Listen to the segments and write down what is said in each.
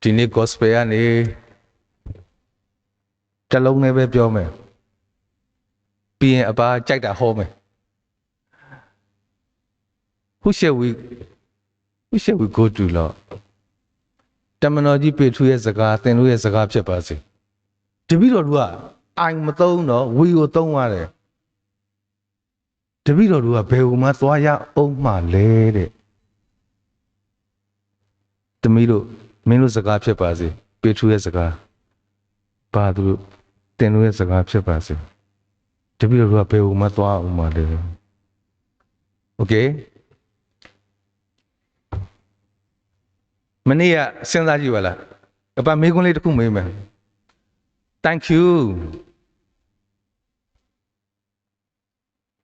ဒီနေ့ gospel ကနေတစ်လုံးနဲ့ပဲပြောမယ်ပြီးရင်အပါကြိုက်တာဟောမယ် Who shall we Who shall we go to Lord တမန်တော်ကြီးပေထူရဲ့စကားသင်တို့ရဲ့စကားဖြစ်ပါစေတပည့်တော်တို့ကအိုင်မသုံးတော့ဝီကိုသုံးရတယ်တပည့်တော်တို့ကဘယ်ဟူမှသွားရအောင်မှလဲတဲ့တမီးတို့ မင်းတို့စကားဖြစ်ပါစေပေထူရဲ့စကားပါသူတို့သင်တို့ရဲ့စကားဖြစ်ပါစေတပည့်တော်တို့ကဘယ်ဟူမှသွားအောင်မှလဲโอเค မနေ့ကစဉ်းစားကြည့်ပါလားအပမေးခွန်းလေးတစ်ခုမေးမယ် thank you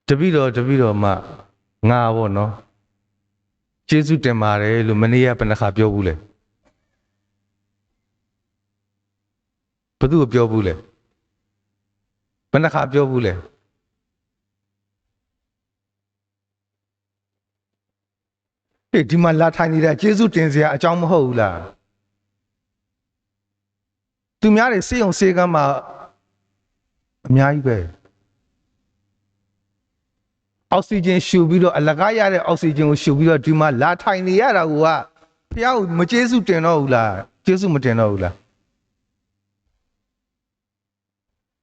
တပည့်တော်တပည့်တော်မှငါပေါ့နော်ကျေးဇူးတင်ပါတယ်လို့မနေ့ကဘယ်နှခါပြောဘူးလဲ ဘယ်သူကိုပြောဘူးလဲဘယ်နှခါပြောဘူးလဲဟေးဒီမှာလာထိုင်နေတာကျေးဇူးတင်စရာအကြောင်းမဟုတ်ဘူးလားသူများတွေစေယုံစေကမ်းမှာအများကြီးပဲအောက်ဆီဂျင်ရှူပြီးတော့အလကားရတဲ့အောက်ဆီဂျင်ကိုရှူပြီးတော့ဒီမှာလာထိုင်နေရတာကဘုရားကိုမကျေးဇူးတင်တော့ဘူးလားကျေးဇူးမတင်တော့ဘူးလား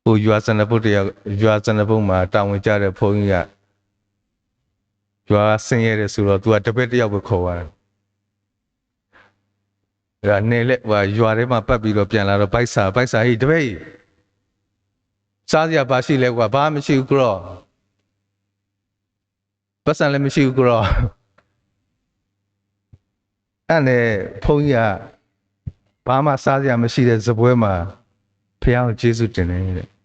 ဟိုယူအစနဘုတ်တရားယူအစနဘုတ်မှာတာဝန်ကျတဲ့ဘုန်းကြီးကယူအဆင်းရဲတယ်ဆိုတော့ तू ကတပည့်တစ်ယောက်ပဲခေါ်သွားတယ်အဲ့ဒါနေလက်ဟိုရွာထဲမှာပတ်ပြီးတော့ပြန်လာတော့ဘိုက်စာဘိုက်စာဟိတပည့်ကြီးစားစရာဘာရှိလဲကွာဘာမှမရှိဘူးကြောပတ်စံလည်းမရှိဘူးကြောအဲ့နဲ့ဖုန်းကြီးကဘာမှစားစရာမရှိတဲ့ဇပွဲမှာဖះကိုကျေးဇူးတင်တယ်တဲ့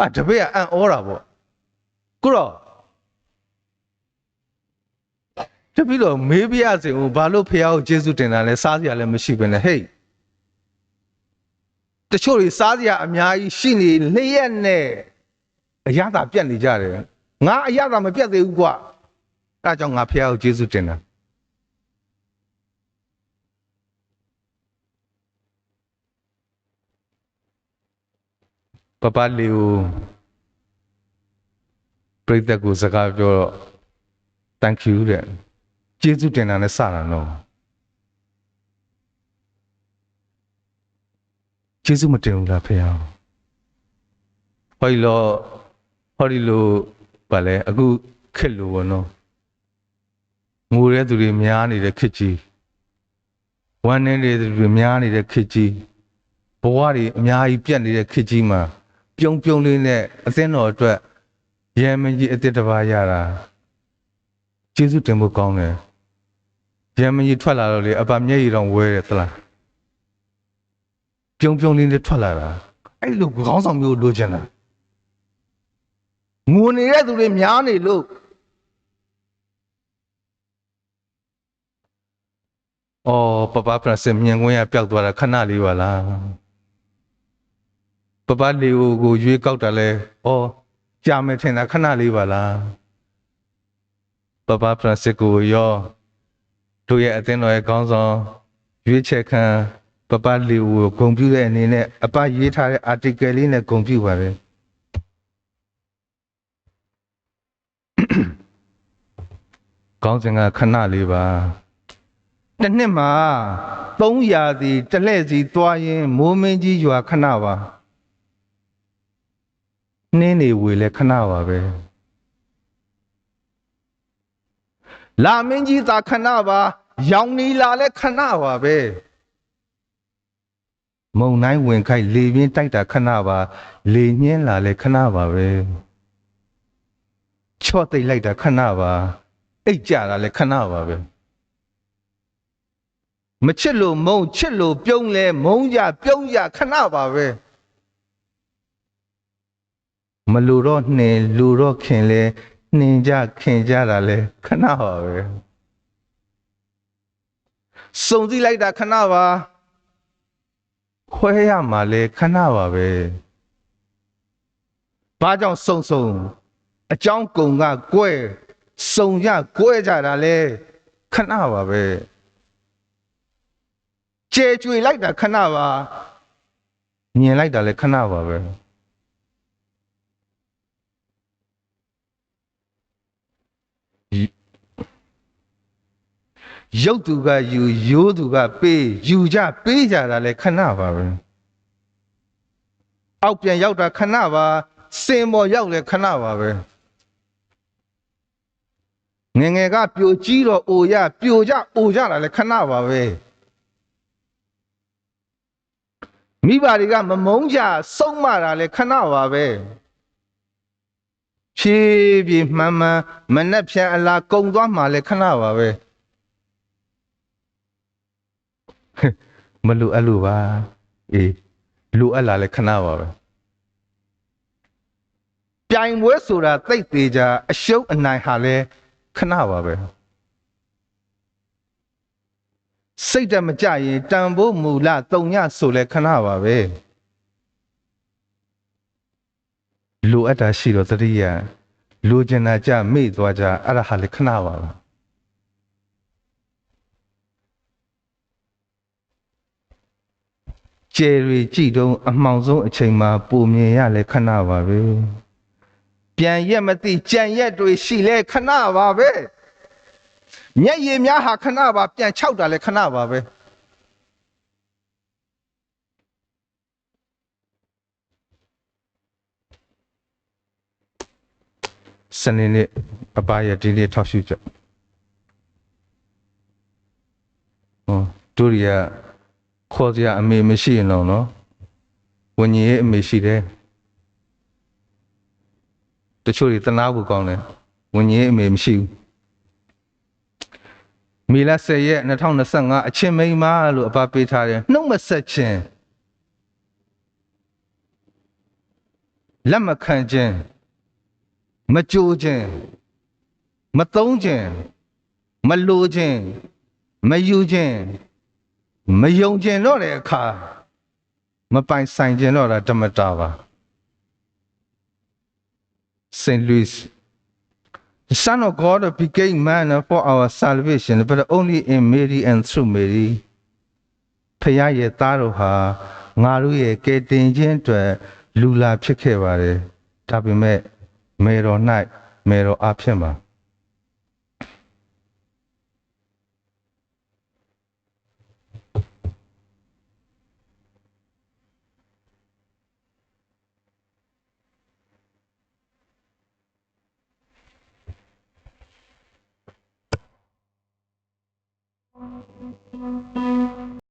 အာတပည့်ကအံ့ဩတာပေါ့ကြောတပည့်တော့မေးပြရစီဦးဘာလို့ဖះကိုကျေးဇူးတင်တာလဲစားစရာလည်းမရှိဘဲနဲ့ဟေးတချို့တွေစားစရာအများကြီးရှိနေလျက်နဲ့အရသာပြတ်နေကြတယ်ငါအရသာမပြတ်သေးဘူးကွာအဲဒါကြောင့်ငါဖះကိုကျေးဇူးတင်တာ ပပလေးကိုပြိတ္တကိုစကားပြောတော့ thank you တဲ့ကျေးဇူးတင်တာနဲ့စတာနော်ကျေးဇူးမတင်ဘူးလားဖေ။ဟောဒီလိုဟောဒီလိုဗာလဲအခုခက်လို့ဘောနော်။ငိုတဲ့သူတွေများနေတဲ့ခက်ကြီးဝမ်းနေတဲ့သူတွေများနေတဲ့ခက်ကြီးဘဝတွေအများကြီးပြတ်နေတဲ့ခက်ကြီးမှာ ပြုံးပြုံးလေးနဲ့အသင်းတော်အတွက်ရဲမင်းကြီးအစ်စ်တစ်ပါးရတာကျေးဇူးတင်ဖို့ကောင်းတယ်။ရမကြီးထွက်လာတော့လေအပမျက်ရည်တော့ဝဲတယ်သလား။ပြုံးပြုံးလေးနဲ့ထွက်လာတာအဲ့လိုခေါင်းဆောင်မျိုးလိုချင်တာ။ငိုနေတဲ့သူတွေများနေလို့အော်ပပပရစမြင်ကွင်းရပျောက်သွားတာခဏလေးပါလား ပပလေးကိုကိုရွေးကောက်တာလဲအော်ကြာမယ်ထင်တာခဏလေးပါလားပပပရစကိုရောတို့ရဲ့အသင်းတော်ရဲ့ခေါင်းဆောင်ရွေးချယ်ခံပပလီကိုဂုံပြူတဲ့အနေနဲ့အပရေးထားတဲ့ article လေးနဲ့ဂုံပြူပါတယ်ခေါင်းစဉ်ကခဏလေးပါတစ်နှစ်မှာ3ရာသီတစ်လှည့်စီသွားရင်မိုးမင်းကြီးရွာခဏပါ နှင်းနေဝေလဲခဏပါပဲလာမင်းကြီးသာခဏပါရောင်နီလာလဲခဏပါပဲမုံတိုင်းဝင်ခိုက်လေပြင်းတိုက်တာခဏပါလေညင်းလာလဲခဏပါပဲချော့သိပ်လိုက်တာခဏပါအိတ်ကြတာလဲခဏပါပဲမချစ်လို့မုံချစ်လို့ပြုံးလဲမုံကြပြုံးကြခဏပါပဲ မလူတော့နှင်လူတော့ခင်လဲနှင်ကြခင်ကြတာလဲခဏပါပဲစုံစည်းလိုက်တာခဏပါခွဲရမှာလဲခဏပါပဲဘာကြောင့်စုံစုံအကြောင်းကုံကကွဲစုံကြကွဲကြတာလဲခဏပါပဲကျဲကျွေလိုက်တာခဏပါမြင်လိုက်တာလည်းခဏပါပဲ ရုပ်သူကယူရိုးသူကပေးယူကြပေးကြတာလည်းခဏပါပဲအောက်ပြန်ရောက်တာခဏပါစင်ပေါ်ရောက်လည်းခဏပါပဲငယ်ငယ်ကပြိုကြီးတော့အိုရပြိုကြအိုကြတာလည်းခဏပါပဲမိဘတွေကမမုန်းကြစုံမတာလည်းခဏပါပဲဖြည်းဖြည်းမှန်မှန်မနှက်ဖြန်အလားကုံသွားမှလည်းခဏပါပဲ မလိုအပ်လို့ပါအေးလိုအပ်လာလဲခဏပါပဲပြိုင်ပွဲဆိုတာတိတ်သေးကြအရှုံးအနိုင်ဟာလဲခဏပါပဲစိတ်တမကြရင်တန်ဖို့မူလတုံညဆိုလဲခဏပါပဲလိုအပ်တာရှိတော့တတိယလိုချင်တာကြမေ့သွားကြအဲ့ဒါဟာလဲခဏပါပဲ ကျယ်ရီကြည့်တော့အမှောင်ဆုံးအချိန်မှာပုံမြင်ရလဲခဏပါပဲပြန်ရက်မသိကြံရက်တွေရှိလဲခဏပါပဲမျက်ရည်များဟာခဏပါပြန်ခြောက်တာလဲခဏပါပဲစနေနေ့အပါရဒီလေးထောက်ရှုချက်ဟောတို့ရီက ခေါ်စရာအမေမရှိရင်တော့နော်ဝิญဉ်ရဲ့အမေရှိတယ်တချို့တွေတနာဖို့ကောင်းတယ်ဝิญဉ်ရဲ့အမေမရှိဘူးမီလ10ရက်2025အချင်းမိန်းမလို့အပပေးထားတယ်နှုတ်မဆက်ခြင်းလက်မခံခြင်းမကြိုးခြင်းမသုံးခြင်းမလိုခြင်းမယူခြင်း မယုံကျင်တော့တဲ့အခါမပိုင်ဆိုင်ကျင်တော့တာဓမ္မတာပါ Saint Louis The Son of God became man for our salvation but only in Mary and through Mary ဖခင်ရဲ့သားတော်ဟာငါတို့ရဲ့ကယ်တင်ခြင်းအတွက်လူလာဖြစ်ခဲ့ပါတယ်ဒါပေမဲ့မေတော်၌မေတော်အဖြစ်မှာ